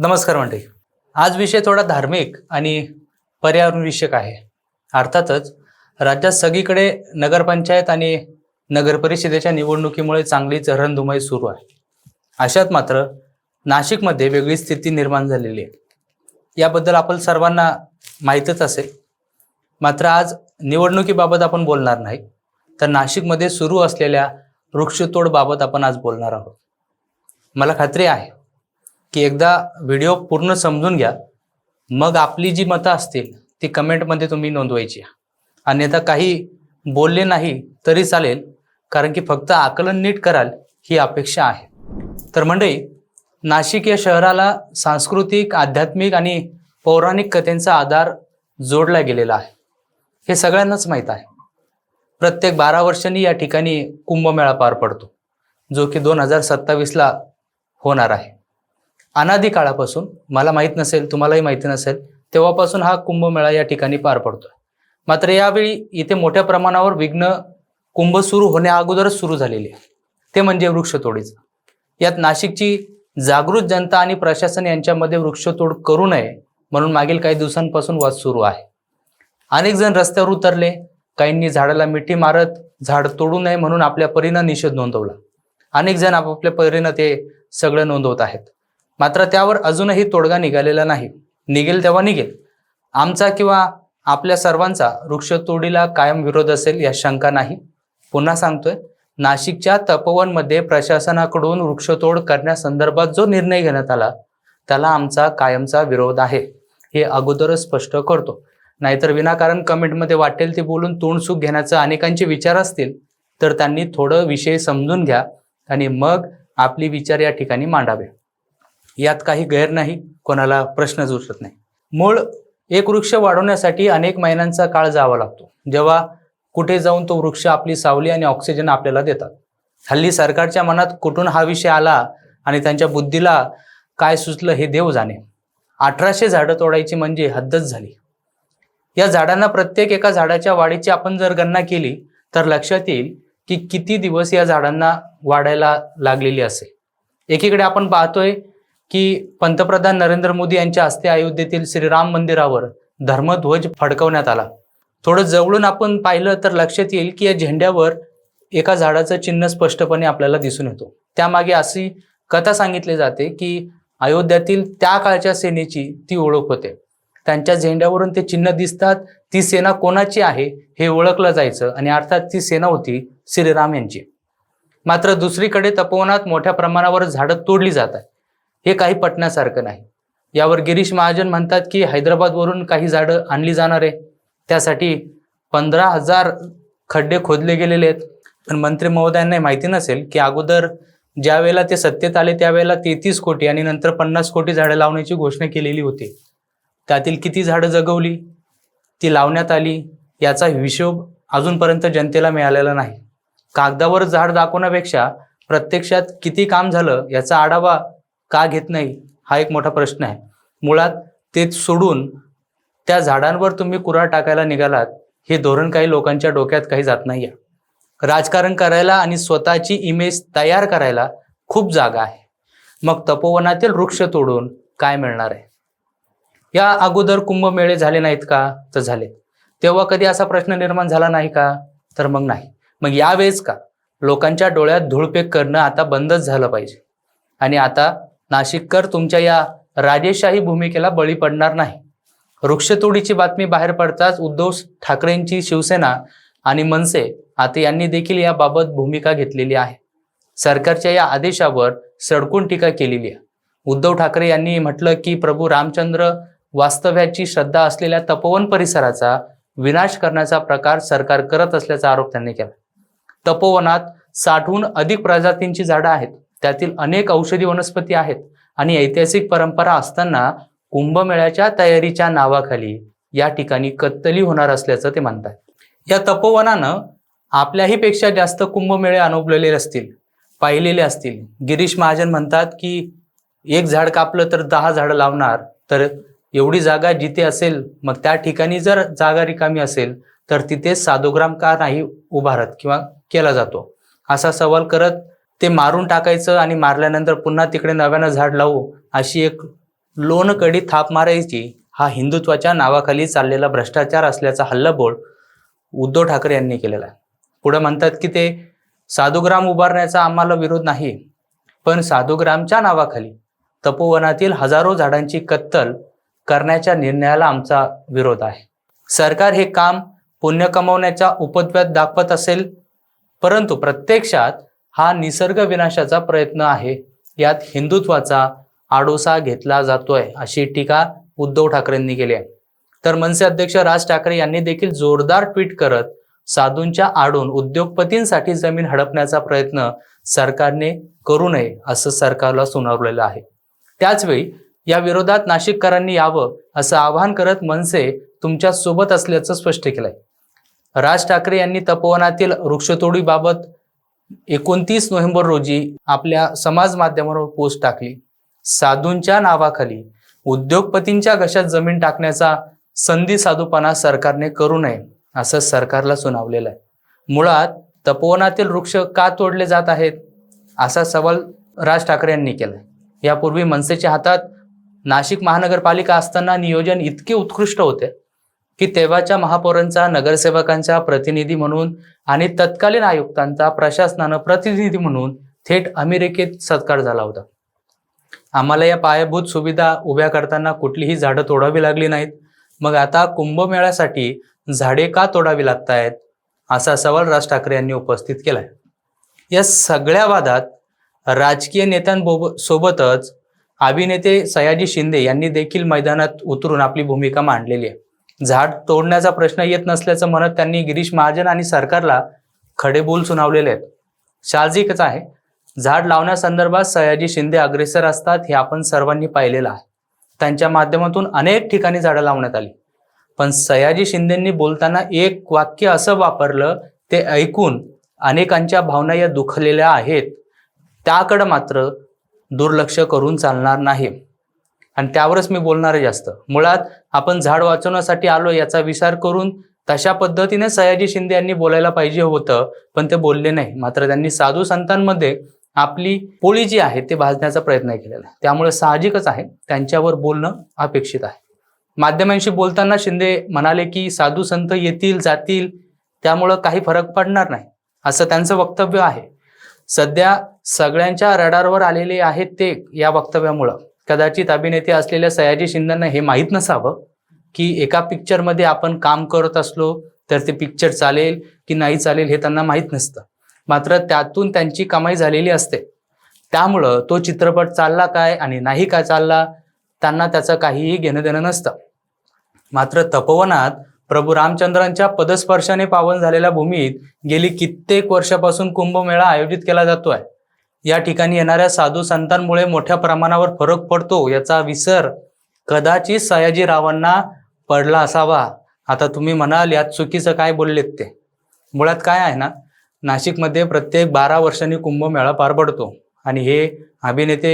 नमस्कार मंडळी. आज विषय थोडा धार्मिक आणि पर्यावरणविषयक आहे. अर्थातच राज्यात सगळीकडे नगरपंचायत आणि नगरपरिषदेच्या निवडणुकीमुळे चांगलीच रणधुमाई सुरू आहे. अशात मात्र नाशिकमध्ये वेगळी स्थिती निर्माण झालेली आहे. याबद्दल आपण सर्वांना माहीतच असेल. मात्र आज निवडणुकीबाबत आपण बोलणार नाही. तर नाशिकमध्ये सुरू असलेल्या वृक्षतोडबाबत आपण आज बोलणार आहोत. मला खात्री आहे की एकदा व्हिडिओ पूर्ण समजून घ्या. मग आपली जी मतं असतील ती कमेंटमध्ये तुम्ही नोंदवायची. अन्यथा काही बोलले नाही तरी चालेल कारण की फक्त आकलन नीट कराल ही अपेक्षा आहे. तर मंडळी नाशिक या शहराला सांस्कृतिक आध्यात्मिक आणि पौराणिक कथेंचा आधार जोडला गेलेला आहे. हे सगळ्यांनाच माहीत आहे. प्रत्येक बारा वर्षांनी या ठिकाणी कुंभमेळा पार पडतो जो की दोन हजार सत्तावीसला होणार आहे. अनादी काळापासून मला माहीत नसेल तुम्हालाही माहिती नसेल तेव्हापासून हा कुंभमेळा या ठिकाणी पार पडतोय. मात्र यावेळी इथे मोठ्या प्रमाणावर विघ्न कुंभ सुरू होण्या अगोदरच सुरू झालेली आहे. ते म्हणजे वृक्षतोडीचं. यात नाशिकची जागृत जनता आणि प्रशासन यांच्यामध्ये वृक्षतोड करू नये म्हणून मागील काही दिवसांपासून वाद सुरू आहे. अनेक जण रस्त्यावर उतरले काहींनी झाडाला मिठी मारत झाड तोडू नये म्हणून आपल्या परीनं निषेध नोंदवला. अनेक जण आपापल्या परीनं ते सगळं नोंदवत आहेत. मात्र त्यावर अजूनही तोडगा निघालेला नाही. निघेल तेव्हा निघेल. आमचा किंवा आपल्या सर्वांचा वृक्षतोडीला कायम विरोध असेल या शंका नाही. पुन्हा सांगतोय नाशिकच्या तपोवनमध्ये प्रशासनाकडून वृक्षतोड करण्यासंदर्भात जो निर्णय घेण्यात आला त्याला आमचा कायमचा विरोध आहे. हे अगोदरच स्पष्ट करतो. नाहीतर विनाकारण कमेंटमध्ये वाटेल ते बोलून तोंड सुख घेण्याचं अनेकांचे विचार असतील तर त्यांनी थोडं विषय समजून घ्या आणि मग आपली विचार या ठिकाणी मांडावे. यात काही गैर नाही कोणाला प्रश्नच उरत नाही. मूळ एक वृक्ष वाढवण्यासाठी अनेक महिन्यांचा काळ जावा लागतो. जेव्हा कुठे जाऊन तो वृक्ष आपली सावली आणि ऑक्सिजन आपल्याला देतात. हल्ली सरकारच्या मनात कुठून हा विषय आला आणि त्यांच्या बुद्धीला काय सुचलं हे देव जाणे. अठराशे झाडं तोडायची म्हणजे हद्दच झाली. या झाडांना प्रत्येक एका झाडाच्या वाढीची आपण जर गणना केली तर लक्षात येईल की किती दिवस या झाडांना वाढायला लागलेली असेल. एकीकडे आपण पाहतोय की पंतप्रधान नरेंद्र मोदी यांच्या हस्ते अयोध्येतील श्रीराम मंदिरावर धर्मध्वज फडकवण्यात आला. थोडं जवळून आपण पाहिलं तर लक्षात येईल की या झेंड्यावर एका झाडाचं चिन्ह स्पष्टपणे आपल्याला दिसून येतो. त्यामागे अशी कथा सांगितली जाते की अयोध्यातील त्या काळच्या सेनेची ती ओळख होते. त्यांच्या झेंड्यावरून ते चिन्ह दिसतात ती सेना कोणाची आहे हे ओळखलं जायचं आणि अर्थात ती सेना होती श्रीराम यांची. मात्र दुसरीकडे तपोवनात मोठ्या प्रमाणावर झाडं तोडली जातात हे काही पटण्यासारखं नाही. यावर गिरीश महाजन म्हणतात की हैदराबादवरून काही झाडं आणली जाणार आहे. त्यासाठी पंधरा हजार खड्डे खोदले गेलेले आहेत. पण मंत्री महोदयांना माहिती नसेल की अगोदर ज्या वेळेला ते सत्तेत आले त्यावेळेला तेहतीस कोटी आणि नंतर पन्नास कोटी झाडं लावण्याची घोषणा केलेली होती. त्यातील किती झाडं जगवली? ती लावण्यात आली याचा हिशोब अजूनपर्यंत जनतेला मिळालेला नाही. कागदावर झाड दाखवण्यापेक्षा प्रत्यक्षात किती काम झालं याचा आढावा का घेत नाही हा एक मोठा प्रश्न आहे. मुळात ते सोडून त्या झाडांवर तुम्ही कुऱ्हाड टाकायला निघालात हे धोरण काही लोकांच्या डोक्यात काही जात नाही राजकारण करायला आणि स्वतःची इमेज तयार करायला खूप जागा आहे. मग तपोवनातील वृक्ष तोडून काय मिळणार आहे? या अगोदर कुंभमेळे झाले नाहीत का? तर झाले. तेव्हा कधी असा प्रश्न निर्माण झाला नाही का? तर मग नाही. मग यावेळेस का? लोकांच्या डोळ्यात धुळपेक करणं आता बंदच झालं पाहिजे. आणि आता नाशिककर तुमच्या या राजेशाही भूमिकेला बळी पडणार नाही. वृक्षतोडीची बातमी बाहेर पडताच उद्धव ठाकरेंची शिवसेना आणि मनसे आते यांनी देखील याबाबत भूमिका घेतलेली आहे. सरकारच्या या आदेशावर सडकून टीका केलेली आहे. उद्धव ठाकरे यांनी म्हटलं की प्रभू रामचंद्र वास्तव्याची श्रद्धा असलेल्या तपोवन परिसराचा विनाश करण्याचा प्रकार सरकार करत असल्याचा आरोप त्यांनी केला तपोवनात साठहून अधिक प्रजातींची झाडं आहेत. त्यातील अनेक औषधी वनस्पती आहेत आणि ऐतिहासिक परंपरा असताना कुंभमेळ्याच्या तयारीच्या नावाखाली या ठिकाणी कत्तली होणार असल्याचं ते म्हणतात. या तपोवनानं आपल्याही पेक्षा जास्त कुंभमेळे अनुभवलेले असतील पाहिलेले असतील. गिरीश महाजन म्हणतात की एक झाड कापलं तर दहा झाडं लावणार तर एवढी जागा जिथे असेल मग त्या ठिकाणी जर जागा रिकामी असेल तर तिथे साधोग्राम का नाही उभारत किंवा केला जातो? असा सवाल करत ते मारून टाकायचं आणि मारल्यानंतर पुन्हा तिकडे नव्यानं झाड लावू अशी एक लोणकडी थाप मारायची हा हिंदुत्वाच्या नावाखाली चाललेला भ्रष्टाचार असल्याचा हल्लाबोल उद्धव ठाकरे यांनी केलेला आहे. पुढे म्हणतात की ते साधुग्राम उभारण्याचा आम्हाला विरोध नाही पण साधुग्रामच्या नावाखाली तपोवनातील हजारो झाडांची कत्तल करण्याच्या निर्णयाला आमचा विरोध आहे. सरकार हे काम पुण्य कमवण्याच्या उपद्व्यात दाखवत असेल परंतु प्रत्यक्षात हा निसर्ग विनाशाचा प्रयत्न आहे. यात हिंदुत्वाचा आडोसा घेतला जातोय अशी टीका उद्धव ठाकरेंनी केली आहे. तर मनसे अध्यक्ष राज ठाकरे यांनी देखील जोरदार ट्विट करत साधूंच्या आडून उद्योगपतींसाठी जमीन हडपण्याचा प्रयत्न सरकारने करू नये असं सरकारला सुनावलेलं आहे. त्याचवेळी या विरोधात नाशिककरांनी यावं असं आवाहन करत मनसे तुमच्यासोबत असल्याचं स्पष्ट केलंय. राज ठाकरे यांनी तपोवनातील वृक्षतोडीबाबत एकोणतीस नोव्हेंबर रोजी आपल्या समाज माध्यमावर पोस्ट टाकली. साधूंच्या नावाखाली उद्योगपतींच्या घशात जमीन टाकण्याचा संधी साधूपणा सरकारने करू नये असं सरकारला सुनावलेलं आहे. मुळात तपोवनातील वृक्ष का तोडले जात आहेत असा सवाल राज ठाकरे यांनी केला यापूर्वी मनसेच्या हातात नाशिक महानगरपालिका असताना नियोजन इतके उत्कृष्ट होते की तेव्हाच्या महापौरांचा नगरसेवकांचा प्रतिनिधी म्हणून आणि तत्कालीन आयुक्तांचा प्रशासनानं प्रतिनिधी म्हणून थेट अमेरिकेत सत्कार झाला होता. आम्हाला या पायाभूत सुविधा उभ्या करताना कुठलीही झाडं तोडावी लागली नाहीत. मग आता कुंभमेळ्यासाठी झाडे का तोडावी लागत आहेत असा सवाल राज ठाकरे यांनी उपस्थित केलाय. या सगळ्या वादात राजकीय नेत्यांसोबतच अभिनेते सयाजी शिंदे यांनी देखील मैदानात उतरून आपली भूमिका मांडलेली आहे. झाड तोडण्याचा प्रश्न येत नसल्याचं म्हणत त्यांनी गिरीश महाजन आणि सरकारला खडेबोल सुनावलेले आहेत. साहजिकच आहे. झाड लावण्यासंदर्भात सयाजी शिंदे अग्रेसर असतात हे आपण सर्वांनी पाहिलेलं आहे. त्यांच्या माध्यमातून अनेक ठिकाणी झाडं लावण्यात आली. पण सयाजी शिंदेंनी बोलताना एक वाक्य असं वापरलं ते ऐकून अनेकांच्या भावना या दुखलेल्या आहेत. त्याकडं मात्र दुर्लक्ष करून चालणार नाही. आणि त्यावरच मी बोलणार आहे जास्त. मुळात आपण झाड वाचवण्यासाठी आलो याचा विचार करून तशा पद्धतीने सयाजी शिंदे यांनी बोलायला पाहिजे होतं पण ते बोलले नाही. मात्र त्यांनी साधू संतांमध्ये आपली पोळी जी आहे ते भाजण्याचा प्रयत्न केलेला आहे. त्यामुळे साहजिकच आहे. त्यांच्यावर बोलणं अपेक्षित आहे. माध्यमांशी बोलताना शिंदे म्हणाले की साधू संत येतील जातील त्यामुळं काही फरक पडणार नाही असं त्यांचं वक्तव्य आहे. सध्या सगळ्यांच्या रडारवर आलेले आहेत ते या वक्तव्यामुळं. कदाचित अभिनेते असलेल्या सयाजी शिंदेना हे माहीत नसावं की एका पिक्चरमध्ये आपण काम करत असलो तर ते पिक्चर चालेल की नाही चालेल हे त्यांना माहीत नसतं. मात्र त्यातून त्यांची कमाई झालेली असते. त्यामुळं तो चित्रपट चालला काय आणि नाही काय चालला त्यांना त्याचं काहीही घेणं देणं नसतं. मात्र तपोवनात प्रभू रामचंद्रांच्या पदस्पर्शाने पावन झालेल्या भूमीत गेली कित्येक वर्षापासून कुंभमेळा आयोजित केला जातोय. या ठिकाणी येणाऱ्या साधू संतांमुळे मोठ्या प्रमाणावर फरक पडतो. याचा विसर कदाचित सयाजीरावांना पडला असावा. आता तुम्ही म्हणाल यात चुकीचं काय बोललेत ते? मुळात काय आहे ना नाशिकमध्ये प्रत्येक बारा वर्षांनी कुंभमेळा पार पडतो. आणि हे अभिनेते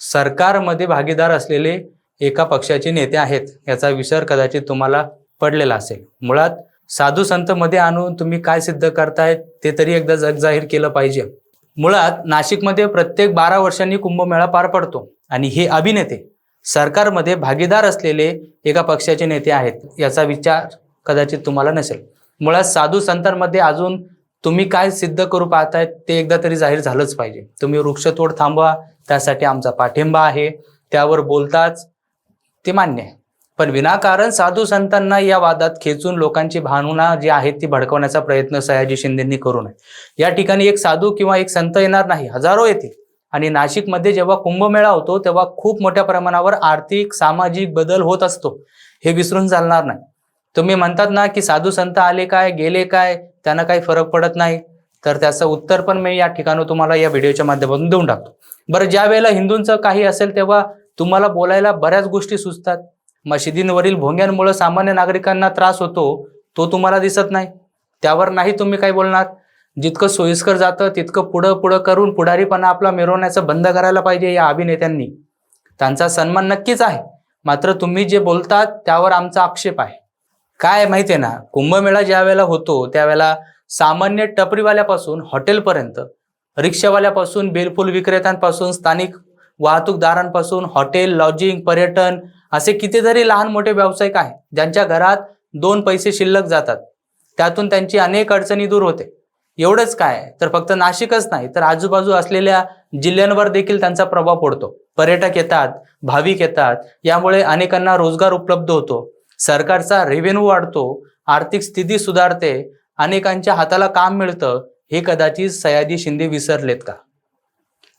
सरकारमध्ये भागीदार असलेले एका पक्षाचे नेते आहेत. याचा विसर कदाचित तुम्हाला पडलेला असेल. मुळात साधू संत मध्ये आणून तुम्ही काय सिद्ध करतायत ते तरी एकदा जग जाहीर केलं पाहिजे. मुळात नाशिकमध्ये प्रत्येक बारा वर्षांनी कुंभमेळा पार पडतो. आणि हे अभिनेते सरकारमध्ये भागीदार असलेले एका पक्षाचे नेते आहेत याचा विचार कदाचित तुम्हाला नसेल. मुळात साधू संतांमध्ये अजून तुम्ही काय सिद्ध करू पाहतायत ते एकदा तरी जाहीर झालंच पाहिजे. तुम्ही वृक्षतोड थांबवा त्यासाठी आमचा पाठिंबा आहे. त्यावर बोलताच ते मान्य आहे. पण विनाकारण साधू संतांना या वादात खेचून लोकांची भावना जी आहेत ती भडकवण्याचा प्रयत्न सयाजी शिंदेंनी करू नये. या ठिकाणी एक साधू किंवा एक संत येणार नाही हजारो येतील. आणि नाशिकमध्ये जेव्हा कुंभमेळा होतो तेव्हा खूप मोठ्या प्रमाणावर आर्थिक सामाजिक बदल होत असतो. हे विसरून चालणार नाही. तुम्ही म्हणतात ना की साधू संत आले काय गेले काय त्यांना काही फरक पडत नाही. तर त्याचं उत्तर पण मी या ठिकाणी तुम्हाला या व्हिडिओच्या माध्यमातून देऊन टाकतो. बरं ज्या वेळेला हिंदूंचं काही असेल तेव्हा तुम्हाला बोलायला बऱ्याच गोष्टी सुचतात. मशिदींवरील भोंग्यांमुळे सामान्य नागरिकांना त्रास होतो तो तुम्हाला दिसत नाही. त्यावर नाही तुम्ही काय बोलणार? जितकं सोयीस्कर जातं तितकं पुढं पुढं करून पुढारीपणा आपला मिरवण्याचं बंद करायला पाहिजे या अभिनेत्यांनी. त्यांचा सन्मान नक्कीच आहे. मात्र तुम्ही जे बोलतात त्यावर आमचा आक्षेप आहे. काय माहितीये ना कुंभमेळा ज्या वेळेला होतो त्यावेळेला सामान्य टपरीवाल्यापासून हॉटेलपर्यंत रिक्षावाल्यापासून बेलफूल विक्रेत्यांपासून स्थानिक वाहतूकदारांपासून हॉटेल लॉजिंग पर्यटन असे कितीतरी लहान मोठे व्यावसायिक आहेत ज्यांच्या घरात दोन पैसे शिल्लक जातात. त्यातून त्यांची अनेक अडचणी दूर होते. एवढंच काय तर फक्त नाशिकच नाही तर आजूबाजू असलेल्या जिल्ह्यांवर देखील त्यांचा प्रभाव पडतो. पर्यटक येतात भाविक येतात यामुळे अनेकांना रोजगार उपलब्ध होतो. सरकारचा रेव्हेन्यू वाढतो आर्थिक स्थिती सुधारते अनेकांच्या हाताला काम मिळतं. हे कदाचित सयाजी शिंदे विसरलेत का?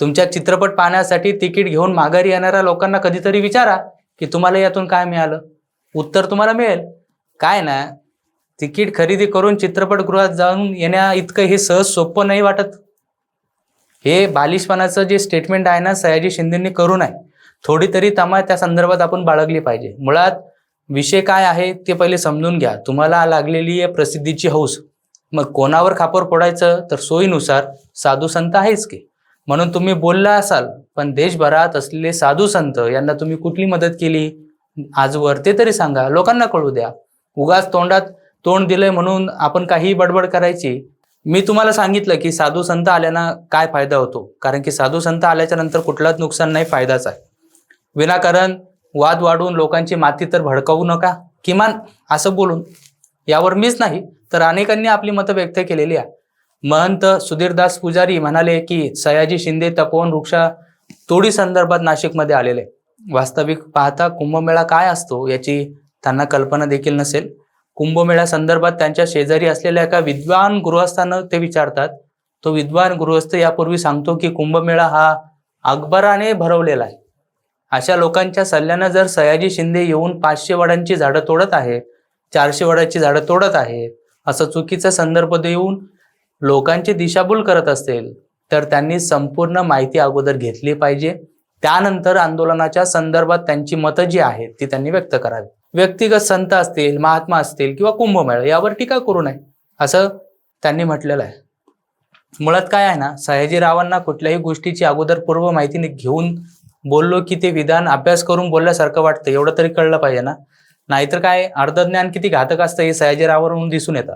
तुमच्या चित्रपट पाहण्यासाठी तिकीट घेऊन माघारी येणाऱ्या लोकांना कधीतरी विचारा की तुम्हाला यातून काय मिळालं? उत्तर तुम्हाला मिळेल. काय ना तिकीट खरेदी करून चित्रपटगृहात जाऊन येण्या इतकं हे सहज सोपं नाही वाटत. हे बालिशपणाचं जे स्टेटमेंट आहे ना सयाजी शिंदेंनी करू नये थोडी तरी तमा त्या संदर्भात आपण बाळगली पाहिजे. मुळात विषय काय आहे ते पहिले समजून घ्या. तुम्हाला लागलेली आहे प्रसिद्धीची हौस. मग कोणावर खापर फोडायचं? तर सोयीनुसार साधू संत आहेच की. म्हणून तुम्ही बोलला असाल पण देशभरात असलेले साधू संत यांना तुम्ही कुठली मदत केली? आजवर ते तरी सांगा लोकांना कळू द्या. उगाच तोंडात तोंड दिलंय म्हणून आपण काही बडबड करायची. मी तुम्हाला सांगितलं की साधू संत आल्यानं काय फायदा होतो? कारण की साधू संत आल्याच्यानंतर कुठलाच नुकसान नाही फायदाच आहे. विनाकारण वाद वाढवून लोकांची माती तर भडकावू नका. किमान असं बोलून. यावर मीच नाही तर अनेकांनी आपली मतं व्यक्त केलेली आहे. महंत सुधीरदास पुजारी म्हणाले की सयाजी शिंदे तपोवन वृक्षा तोडी संदर्भात नाशिकमध्ये आलेले. वास्तविक पाहता कुंभमेळा काय असतो याची त्यांना कल्पना देखील नसेल. कुंभमेळा संदर्भात त्यांच्या शेजारी असलेल्या एका विद्वान गृहस्थानं ते विचारतात. तो विद्वान गृहस्थ यापूर्वी सांगतो की कुंभमेळा हा अकबराने भरवलेला आहे. अशा लोकांच्या सल्ल्यानं जर सयाजी शिंदे येऊन पाचशे वडांची झाडं तोडत आहे चारशे वडाची झाडं तोडत आहे असं चुकीचा संदर्भ देऊन लोकांची दिशाभूल करत असेल तर त्यांनी संपूर्ण माहिती अगोदर घेतली पाहिजे. त्यानंतर आंदोलनाच्या संदर्भात त्यांची मतं जी आहेत ती त्यांनी व्यक्त करावी. व्यक्तिगत संत असतील महात्मा असतील किंवा कुंभमेळा यावर टीका करू नये असं त्यांनी म्हटलेलं आहे. मुळात काय आहे ना सयाजीरावांना कुठल्याही गोष्टीची अगोदर पूर्व माहिती घेऊन बोललो की ते विधान अभ्यास करून बोलल्यासारखं वाटतं एवढं तरी कळलं पाहिजे ना. नाहीतर काय अर्धज्ञान किती घातक असतं हे सयाजीरावावरून दिसून येतं.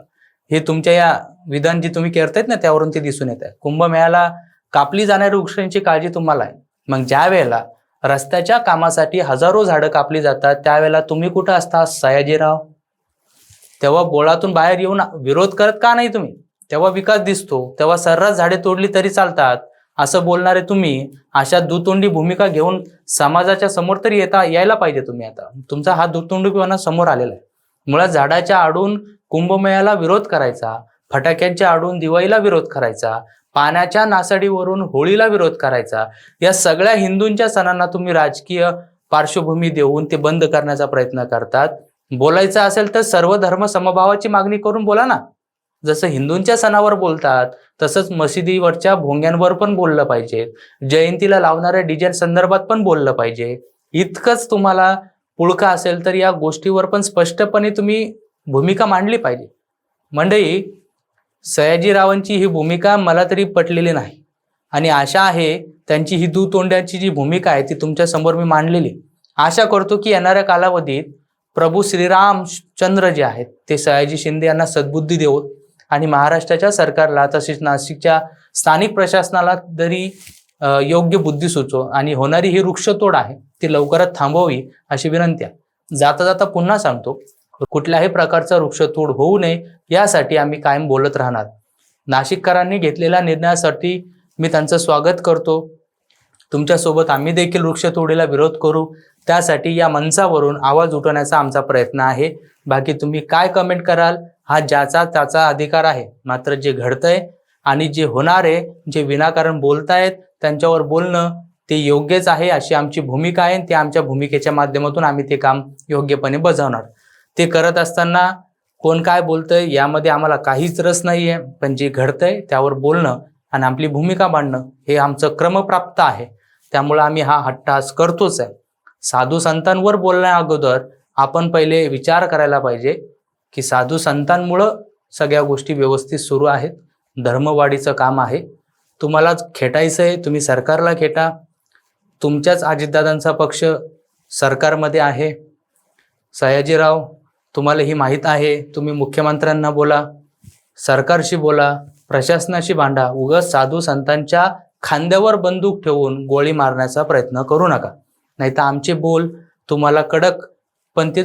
हे तुमच्या या विधान जे तुम्ही करतायत ना त्यावरून ते दिसून येत आहे कुंभमेळ्याला कापली जाणाऱ्या वृक्षांची काळजी तुम्हाला आहे. मग ज्या वेळेला रस्त्याच्या कामासाठी हजारो झाडं कापली जातात त्यावेळेला तुम्ही कुठं असता? सयाजीराव? तेव्हा बोळातून बाहेर येऊन विरोध करत का नाही तुम्ही? तेव्हा विकास दिसतो. तेव्हा सर्रास झाडे तोडली तरी चालतात. असं बोलणारे तुम्ही अशा दुतोंडी भूमिका घेऊन समाजाच्या समोर तरी येता यायला पाहिजे तुम्ही आता. तुमचा हा दुतोंडीपणा समोर आलेला आहे. मुळात झाडाच्या आडून कुंभमेळ्याला विरोध करायचा फटाक्यांच्या आडून दिवाळीला विरोध करायचा पाण्याच्या नासाडीवरून होळीला विरोध करायचा या सगळ्या हिंदूंच्या सणांना तुम्ही राजकीय पार्श्वभूमी देऊन ते बंद करण्याचा प्रयत्न करतात. बोलायचं असेल तर सर्व धर्म समभावाची मागणी करून बोला ना. जसं हिंदूंच्या सणावर बोलतात तसंच मशिदीवरच्या भोंग्यांवर पण बोललं पाहिजे. जयंतीला लावणाऱ्या डिझाईन संदर्भात पण बोललं पाहिजे. इतकंच तुम्हाला पुळका असेल तर या गोष्टीवर पण स्पष्टपणे तुम्ही भूमिका मांडली पाहिजे. मंडळी सयाजीरावांची ही भूमिका मला तरी पटलेली नाही. आणि आशा आहे त्यांची ही दुतोंड्याची जी भूमिका आहे ती तुमच्यासमोर मी मांडलेली. आशा करतो की येणाऱ्या कालावधीत प्रभू श्रीरामचंद्र जे आहेत ते सयाजी शिंदे यांना सद्बुद्धी देऊन आणि महाराष्ट्राच्या सरकारला तसेच नाशिकच्या स्थानिक प्रशासनाला तरी योग्य बुद्धी सुचो आणि होणारी ही वृक्षतोड आहे ती लवकरात थांबवावी अशी विनंती आहे. जाता जाता पुन्हा सांगतो कुठल्याही प्रकारचा वृक्षतोड होऊ नये यासाठी आम्ही कायम बोलत राहणार. नाशिककरांनी घेतलेल्या निर्णयासाठी मी त्यांचं स्वागत करतो. तुमच्यासोबत आम्ही देखील वृक्षतोडीला विरोध करू. त्यासाठी या मंचावरून आवाज उठवण्याचा आमचा प्रयत्न आहे. बाकी तुम्ही काय कमेंट कराल हा ज्याचा त्याचा अधिकार आहे. मात्र जे घडतंय आणि जे होणार आहे जे विनाकारण बोलतायत त्यांच्यावर बोलणं ते योग्यच आहे अशी आमची भूमिका आहे आणि आमच्या भूमिकेच्या माध्यमातून आम्ही ते काम योग्यपणे बजावणार. ते करत असताना कोण काय बोलतंय यामध्ये आम्हाला काहीच रस नाही आहे पण जे घडतंय त्यावर बोलणं आणि आपली भूमिका मांडणं हे आमचं क्रमप्राप्त आहे. त्यामुळं आम्ही हा हट्टास करतोच आहे. साधू संतांवर बोलण्या अगोदर आपण पहिले विचार करायला पाहिजे की साधू संतांमुळं सगळ्या गोष्टी व्यवस्थित सुरू आहेत. धर्मवाढीचं काम आहे. तुम्हालाच खेटायचं आहे तुम्ही सरकारला खेटा. तुमच्याच अजितदादांचा पक्ष सरकारमध्ये आहे. सयाजीराव तुम्हाला ही माहीत आहे तुम्ही मुख्यमंत्र्यांना बोला सरकारशी बोला प्रशासनाशी भांडा उगाच साधू संतांच्या खांद्यावर बंदूक ठेवून गोळी मारण्याचा प्रयत्न करू नका. नाही तर आमचे बोल तुम्हाला कडक पण ते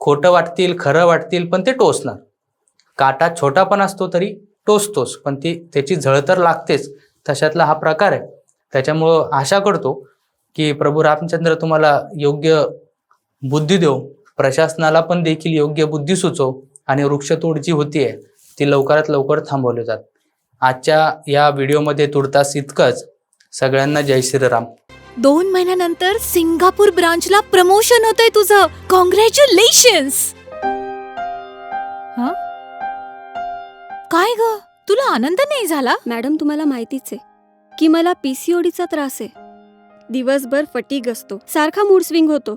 खोटं वाटतील खरं वाटतील पण ते टोचणार. काटा छोटा पण असतो तरी टोचतोच पण ती त्याची झळ तर लागतेच. तशातला हा प्रकार आहे. त्याच्यामुळं आशा करतो की प्रभू रामचंद्र तुम्हाला योग्य बुद्धी देव प्रशासनाला पण देखील योग्य बुद्धी सुचव आणि वृक्षतोड जी होतीये ती लवकरात लवकर थांबवली जात. आजच्या या व्हिडिओमध्ये तुर्तास इतकंच. सगळ्यांना जय श्रीराम. दोन महिन्यानंतर सिंगापूर ब्रांचला प्रमोशन होतंय तुझं. कॉंग्रॅच्युलेशन्स काय ग? तुला आनंद नाही झाला? मॅडम तुम्हाला माहितीच आहे की मला पीसीओडीचा त्रास आहे. दिवसभर फटीग असतो. सारखा मूड स्विंग होतो.